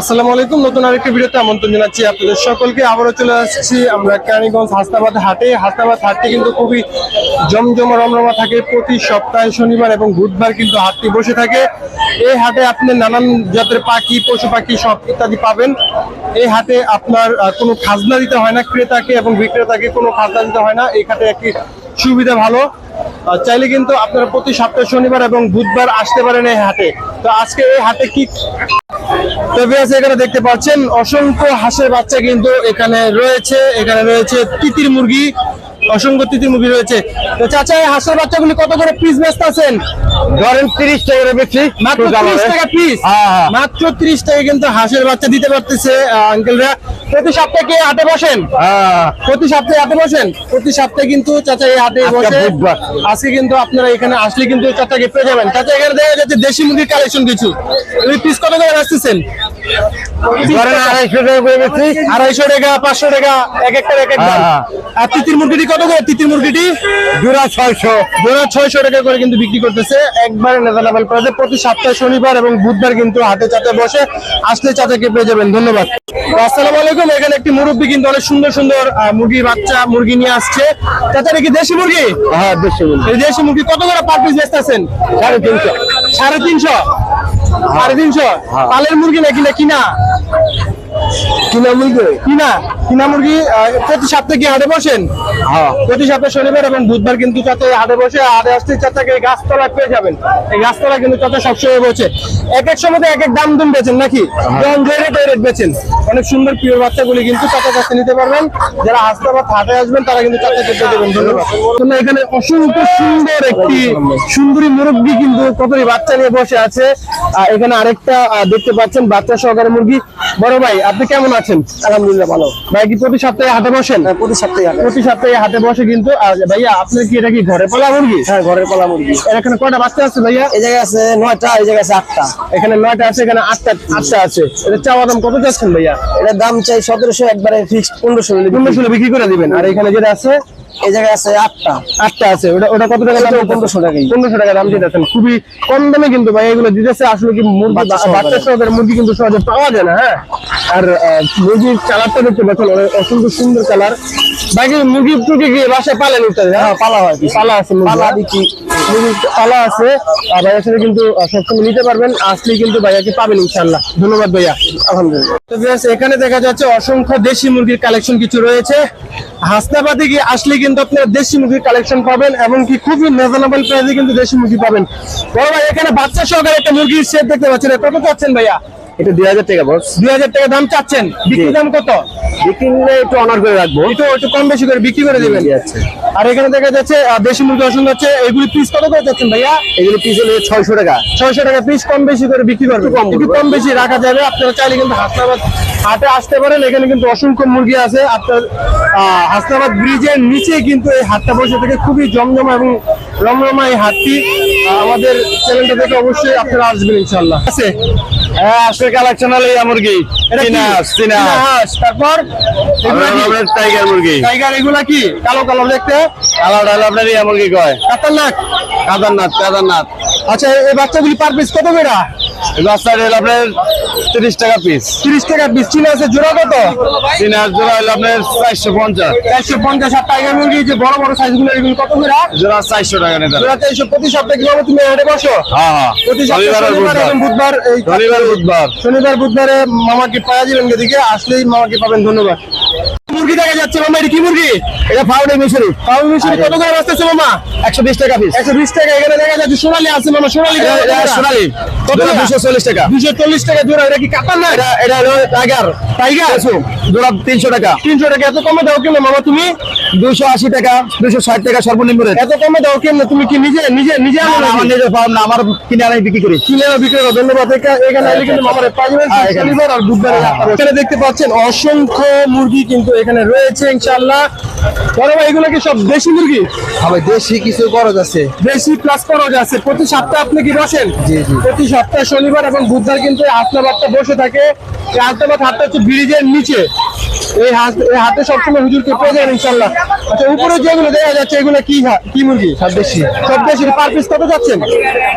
আসসালামু আলাইকুম। নতুন আরেকটি ভিডিওতে আমন্ত্রণ জানাচ্ছি আপনাদের সকলকে। আবারও চলে আসছি আমরা কেরানীগঞ্জ হাসনাবাদ হাটে। হাসনাবাদ হাটটি কিন্তু খুবই জমজমা রমরমা থাকে। প্রতি সপ্তাহে শনিবার এবং বুধবার কিন্তু হাটটি বসে থাকে। এই হাটে আপনি নানান জাতের পাখি, পশু পাখি সব ইত্যাদি পাবেন। এই হাটে আপনার কোনো খাজনা দিতে হয় না ক্রেতাকে এবং বিক্রেতাকে, কোনো খাজনা দিতে হয় না। এই হাটে একটি সুবিধা ভালো। চাইলে কিন্তু আপনারা প্রতি সপ্তাহে শনিবার এবং বুধবার আসতে পারেন এই হাটে। তো আজকে এই হাটে কি এখানে দেখতে পাচ্ছেন অসংখ্য হাঁসের বাচ্চা কিন্তু এখানে রয়েছে। এখানে রয়েছে তিতির মুরগি। অসংখ্য তিতির মুরগি রয়েছে। তো চাচা এই হাঁসের বাচ্চাগুলি কত করে পিস ব্যস্ত আছেন? ধরেন তিরিশ টাকা করে বেশি মাত্র ত্রিশ টাকা পিস হ্যাঁ, হ্যাঁ। মাত্র ত্রিশ টাকা কিন্তু হাঁসের বাচ্চা দিতে পারতেছে আঙ্কেলরা প্রতি সপ্তাহে কি হাটে বসেন? হ্যাঁ। প্রতি সপ্তাহে হাটে বসেন? প্রতি সপ্তাহে কিন্তু চাচা এই হাটে বসে। আজকে কিন্তু আপনারা এখানে আসলে কিন্তু চাচাকে পেয়ে যাবেন। চাচা এখানে দেখা যাচ্ছে দেশি মুরগির কালেকশন কিছু। পিস কত করে আসতেছেন ধরেন আড়াইশো টাকা করে বেশি আড়াইশো টাকা পাঁচশো টাকা এক একটা এক এক হ্যাঁ, আর তিতির মুরগিটি কত করে? তিতির মুরগিটি? জোড়া ছয়শো। দুরা ছয়শো টাকা করে কিন্তু বিক্রি করতেছে। একবারে নেজালেবল প্রাইসে প্রতি সপ্তাহে শনিবার এবং বুধবার কিন্তু হাটে চাতে বসে আসলে চাচাকে পেয়ে যাবেন। ধন্যবাদ। আসসালামু আলাইকুম। এখানে একটি মুরব্বী কিন্তু অনেক সুন্দর সুন্দর মুরগি বাচ্চা মুরগি নিয়ে আসছে। এটা কি দেশি মুরগি? হ্যাঁ বলি এই দেশি মুরগি কত করে পার পিস বেচতেছেন? সাড়ে তিনশো। সাড়ে তিনশো। সাড়ে তিনশো? পালের মুরগি নাকি না? কিনা কিনা মুরগি? কিনা? কিনা মুরগি প্রতি সপ্তাহে কি হাটে বসেন? হ্যাঁ। প্রতি সপ্তাহে শনিবার এবং বুধবার কিন্তু হাটে বসে হাটে আসতে চাচাকে এই গাছতলা পেয়ে যাবেন। এই গাছতলা কিন্তু চাচা সবসময় বসে। এক এক সময় এক এক দাম দাম বেচেন নাকি? যখন যে রেট ওই রেট বেচেন। অনেক সুন্দর প্রিয় বাচ্চাগুলি কিন্তু কাছে নিতে পারবেন। যারা হাটে আসবেন তারা কিন্তু চাচাকে পেয়ে দেবেন। ধন্যবাদ। এখানে অসংখ্য সুন্দর একটি সুন্দরী মুরব্বী কিন্তু কতই বাচ্চা নিয়ে বসে আছে। এখানে আরেকটা দেখতে পাচ্ছেন বাচ্চা সহকারে মুরগি। বড় ভাই আপনি কেমন আছেন? আলহামদুলিল্লাহ ভালো। ভাই কি প্রতি সপ্তাহে হাটে বসেন? প্রতি সপ্তাহে প্রতি সপ্তাহে হাটে বসে কিন্তু ভাইয়া আপনার কি এটা কি ঘরে পালা মুরগি? হ্যাঁ ঘরের পালা মুরগি। এর এখানে কয়টা বাচ্চা আছে ভাইয়া? এই জায়গায় আছে নয়টা এই জায়গায় আছে আটটা। এখানে নয়টা আছে এখানে আটটা আটটা আছে। এটা চাওয়া দাম কত চাচ্ছেন ভাইয়া? এটার দাম চাই সতেরোশো একবারে ফিক্সড পনেরোশো পনেরোশো বিক্রি করে দিবেন। আর এখানে যেটা আছে এই জায়গায় আছে আটটা। আটটা আছে। ওটা ওটা কত টাকা দাম এটাও 1500 পনেরোশো টাকা দাম দিতেছেন। খুবই কম দামে কিন্তু ভাই এগুলো দিতেছে। আসলে কি মুরগি বাচ্চা সহকারে। মুরগি কিন্তু সহজে পাওয়া যায় না হ্যাঁ? আর আহ, মুরগির কালারটা দেখতে পাচ্ছেন অসংখ্য সুন্দর কালার। বাকি মুরগি টুকি গিয়ে বাসায় পালেন ইত্যাদি হ্যাঁ পালা হয়। পালা আছে পালা? বিক্রি। মুরগির পালা আছে। আর সাথে কিন্তু সবসময় নিতে পারবেন। আসলেই কিন্তু ভাইয়াকে পাবেন ইনশাল্লাহ ধন্যবাদ ভাইয়া। আলহামদুলিল্লাহ। তো এখানে দেখা যাচ্ছে অসংখ্য দেশি মুরগির কালেকশন কিছু রয়েছে। হাসনাবাদে গিয়ে আসলে কিন্তু আপনারা দেশি মুরগির কালেকশন পাবেন এবং কি খুবই রিজনেবল প্রাইসে কিন্তু দেশি মুরগি পাবেন। বড় ভাই, এখানে বাচ্চা সহকারে একটা মুরগির সেট দেখতে পাচ্ছেন। কত চাচ্ছেন ভাইয়া? এটা দুই হাজার টাকা বস দুই হাজার টাকা দাম চাচ্ছেন। বিক্রি দাম কত? বিক্রি নিলে একটু অনার করে রাখব। একটু একটু কম বেশি করে বিক্রি করে দিবেন। আচ্ছা। আর এখানে দেখা যাচ্ছে দেশি মুরগি হচ্ছে এগুলি পিস কত করে চাচ্ছেন ভাইয়া? এগুলো পিস হলে ছয়শো টাকা। ছয়শো টাকা পিস কম বেশি করে বিক্রি করবে কম একটু কম বেশি রাখা যাবে আপনারা চাইলে কিন্তু হাসনাবাদ হাটে আসতে পারেন। এখানে কিন্তু অসংখ্য মুরগি আছে। আপনার হাসনাবাদ ব্রিজের নিচে কিন্তু এই হাটটা বসে থেকে খুবই জমজমা এবং রমরমা এই হাটটি আমাদের চ্যানেলটা দেখে অবশ্যই আপনারা আসবেন ইনশাল্লাহ আছে? হ্যাঁ আজকে কালেকশন হলে এই মুরগি। তারপর? টাইগার মুরগি। টাইগার এগুলা কি? কালো কালো দেখতে? আপনার মুরগি কয়? কাতারনাক কাদারনাথ কাদারনাথ আচ্ছা এই বাচ্চাগুলি পার পিস কত করে? বাচ্চাটা হলো আপনার তিরিশ টাকা পিস তিরিশ টাকা পিস চীনা আছে জোড়া কত? চীনা জোড়া হলো আপনার চারশো পঞ্চাশ। চারশো পঞ্চাশ। আর টাইগার মুরগি যে বড় বড় সাইজগুলো এগুলো কত করে? জোড়া চারশো টাকা নেতা জোড়া চারশো প্রতি সপ্তাহে কীভাবে তুমি হাটে বসো? হ্যাঁ হ্যাঁ। প্রতি সপ্তাহে শনিবার বুধবার। শনিবার বুধবার। শনিবার বুধবারে মামাকে পাওয়া যাবেন এদিকে। আসলেই মামাকে পাবেন ধন্যবাদ। মুরগি দেখা যাচ্ছে মামা এটা কি মুরগি? এটা মিশরি। মিশরি কত করে মামা? একশো বিশ টাকা পিস একশো বিশ টাকা এখানে দেখা যাচ্ছে সোনালি আছে মামা সোনালি সোনালি। কত জোড়া দুশো চল্লিশ টাকা। দুশো চল্লিশ টাকা জোড়া এটা কি কাতার না? এটা এটা হলো টাইগার টাইগার জোড়া তিনশো টাকা। তিনশো টাকা এত কমে দাও কেন মামা তুমি? দুশো আশি টাকা দুশো ষাট টাকা সর্বনিম্ন রেট এত কমে দাও কেন? তুমি কি নিজে নিজে নিজে আনো আমার নিজের ফার্ম না আমার কিনে আনি বিক্রি করি। কিনে বিক্রি করো ধন্যবাদ। এখা- এখানে এলে কিন্তু পাইবেন হ্যাঁ, শনিবার আর বুধবার এখানে দেখতে পাচ্ছেন অসংখ্য মুরগি কিন্তু এখানে রয়েছে ইনশাআল্লাহ। বড় ভাই এগুলো কি সব দেশি মুরগি? আবার দেশি কিছু খরচ আছে। দেশি প্লাস খরচ আছে। প্রতি সপ্তাহে আপনি কি বসেন? জি, জি। প্রতি সপ্তাহে শনিবার এবং বুধবার কিন্তু এই হাসনাবাদটা বসে থাকে। এই হাটটা হচ্ছে ব্রিজের নিচে। এই এই হাটে সবসময় হুজুরকে পেয়ে যাবেন ইনশাল্লাহ আচ্ছা উপরে যেগুলো দেখা যাচ্ছে এগুলো কি কি মুরগি? পার পিস কত যাচ্ছেন?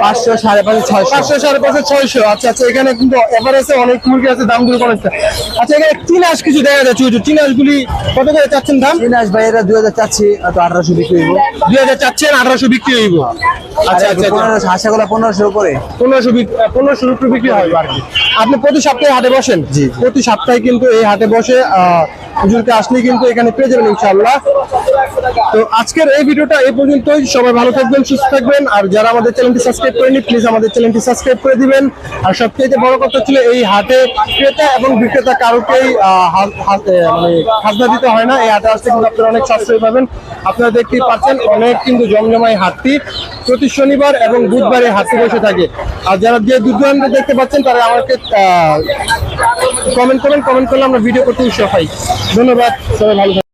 পাঁচশো সাড়ে পাঁচশো ছয়শো। পাঁচশো সাড়ে পাঁচশো ছয়শো। আচ্ছা আচ্ছা এখানে কিন্তু এভারেজে অনেক মুরগি আছে দামগুলো আছে আচ্ছা এখানে চিনাস কিছু দেখা যাচ্ছে হুজুর। চিনাসগুলি কত করে চাচ্ছেন দাম? দিনাজ ভাই এটা দুই হাজার চাচ্ছি আঠারোশো বিক্রি হইব। দুই হাজার চাচ্ছেন আঠারোশো বিক্রি হইব। আচ্ছা আচ্ছা আচ্ছা পনেরোশো আশাগুলো উপরে। পনেরোশো পনেরোশো রুপি বিক্রি হয় আর কি। আপনি প্রতি সপ্তাহে হাটে বসেন। প্রতি সপ্তাহে কিন্তু এই হাটে বসে হুজুরকে আসলে কিন্তু এখানে পেয়ে যাবেন ইনশাল্লাহ তো আজকের এই ভিডিওটা এই পর্যন্তই। সবাই ভালো থাকবেন, সুস্থ থাকবেন। আর যারা আমাদের চ্যানেলটি সাবস্ক্রাইব করেনি প্লিজ আমাদের চ্যানেলটি সাবস্ক্রাইব করে দিবেন। আর সবচেয়ে বড় কথা ছিল, এই হাটে ক্রেতা এবং বিক্রেতা কারোকেই মানে খাজনা দিতে হয় না। এই হাটে আসলে কিন্তু আপনারা অনেক সাশ্রয় পাবেন। আপনারা দেখতেই পাচ্ছেন, অনেক কিন্তু জমজমাই হাটটি প্রতি শনিবার এবং বুধবারে হাটটি বসে থাকে। আর যারা যে দূর দূরান্ত দেখতে পাচ্ছেন, তারা আমাকে কমেন্ট করেন কমেন্ট করলে আমরা ভিডিও করতে উৎসাহ পাই ধন্যবাদ সবাই ভালো।